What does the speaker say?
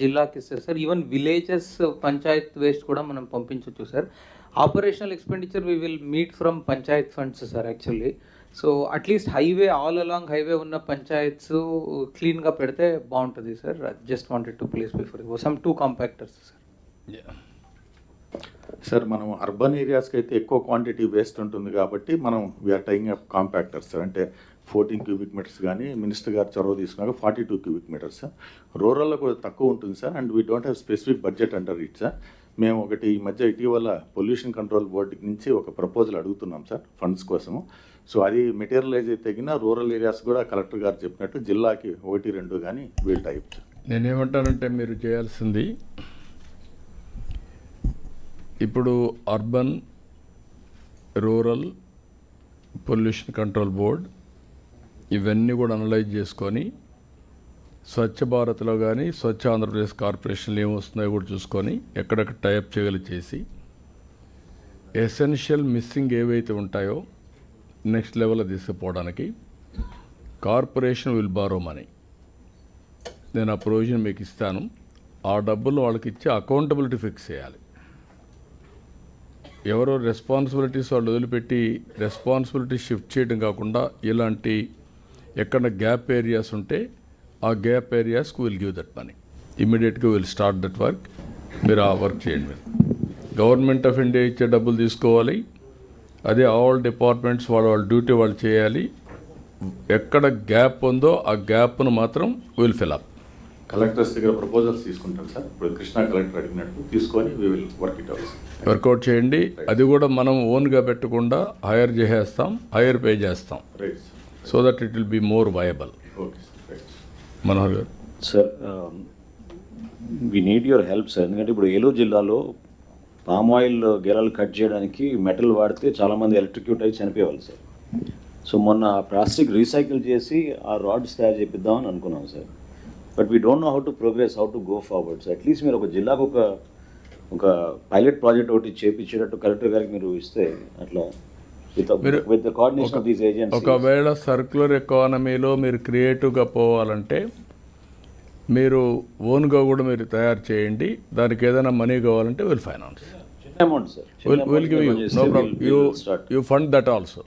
జిల్లాకి ఇస్తారు sir. Even villages panchayat waste కూడా మనం పంపించవచ్చు sir. Operational expenditure we will meet from panchayat funds sir actually so at least highway all along highway ఉన్న పంచాయత్స్ క్లీన్గా పెడితే బాగుంటుంది sir. Just wanted to place before some two compactors sir. Sir మనం urban ఏరియాస్కి అయితే ఎక్కువ క్వాంటిటీ వేస్ట్ ఉంటుంది కాబట్టి మనం we are tying up compactors sir. అంటే ఫోర్టీన్ క్యూబిక్ మీటర్స్ కానీ మినిస్టర్ గారు చొరవ తీసుకున్నాక forty two cubic metres. Sir రూరల్లో కూడా తక్కువ ఉంటుంది sir and we don't have specific budget under it sir. మేము ఒకటి ఈ మధ్య ఇటీవల పొల్యూషన్ కంట్రోల్ బోర్డు నుంచి ఒక ప్రపోజల్ అడుగుతున్నాం సార్ ఫండ్స్ కోసము. సో అది మెటీరియలైజ్ అయితే తగిన రూరల్ ఏరియాస్ కూడా కలెక్టర్ గారు చెప్పినట్టు జిల్లాకి ఒకటి రెండు కానీ వీల్ టైప్ నేనేమంటానంటే మీరు చేయాల్సింది ఇప్పుడు urban rural pollution control board ఇవన్నీ కూడా అనలైజ్ చేసుకొని స్వచ్ఛ భారత్లో కానీ స్వచ్ఛ ఆంధ్రప్రదేశ్ కార్పొరేషన్లో ఏమొస్తున్నాయో కూడా చూసుకొని ఎక్కడెక్కడ టైప్ చేయగలి చేసి ఎసెన్షియల్ మిస్సింగ్ ఏవైతే ఉంటాయో నెక్స్ట్ లెవెల్లో తీసుకుపోవడానికి కార్పొరేషన్ విల్ బారో మనీ. నేను ఆ ప్రొవిజన్ మీకు ఇస్తాను. ఆ డబ్బులు వాళ్ళకి ఇచ్చి అకౌంటబిలిటీ ఫిక్స్ చేయాలి. ఎవరో రెస్పాన్సిబిలిటీస్ వాళ్ళు వదిలిపెట్టి రెస్పాన్సిబిలిటీ షిఫ్ట్ చేయడం కాకుండా ఇలాంటి ఎక్కడ గ్యాప్ ఏరియాస్ ఉంటే ఆ గ్యాప్ ఏరియాస్కి విల్ గివ్ దట్ మనీ ఇమీడియట్గా విల్ స్టార్ట్ దట్ వర్క్ మీరు ఆ వర్క్ చేయండి మీరు. గవర్నమెంట్ ఆఫ్ ఇండియా ఇచ్చే డబ్బులు తీసుకోవాలి. అదే ఆల్ డిపార్ట్మెంట్స్ వాళ్ళ వాళ్ళ డ్యూటీ వాళ్ళు చేయాలి. ఎక్కడ గ్యాప్ ఉందో ఆ గ్యాప్ను మాత్రం విల్ ఫిల్ అప్ కలెక్టర్స్ దగ్గర ప్రపోజల్స్ తీసుకుంటాం సార్. ఇప్పుడు కృష్ణా కలెక్టర్ అడిగినట్టు తీసుకొని we will work it out work out చేయండి. అది కూడా మనం ఓన్గా పెట్టకుండా హైర్ చేసేస్తాం హైర్ పే చేస్తాం. Right sir so that it will be more viable sir Manohar garu sir we need your help sir ఎందుకంటే ఇప్పుడు ఏలూరు జిల్లాలో పామ్ ఆయిల్ గెలలు కట్ చేయడానికి మెటల్ వాడితే చాలామంది ఎలక్ట్రిక్యూట్ అయ్యి చనిపోయేవాళ్ళు సార్ సో మొన్న ప్లాస్టిక్ రీసైకిల్ చేసి ఆ రాడ్స్ తయారు చేపిద్దామని అనుకున్నాం sir but we don't know how to progress how to go forward so at least మీరు ఒక జిల్లాకు ఒక ఒక పైలట్ ప్రాజెక్ట్ ఒకటి చేపించేటట్టు కలెక్టర్ గారికి మీరు ఇస్తే అట్లా ఒకవేళ సర్క్యులర్ ఎకానమీలో మీరు క్రియేటివ్గా పోవాలంటే మీరు ఓన్గా కూడా మీరు తయారు చేయండి. దానికి ఏదైనా మనీ కావాలంటే will finance will give you no problem you you fund that also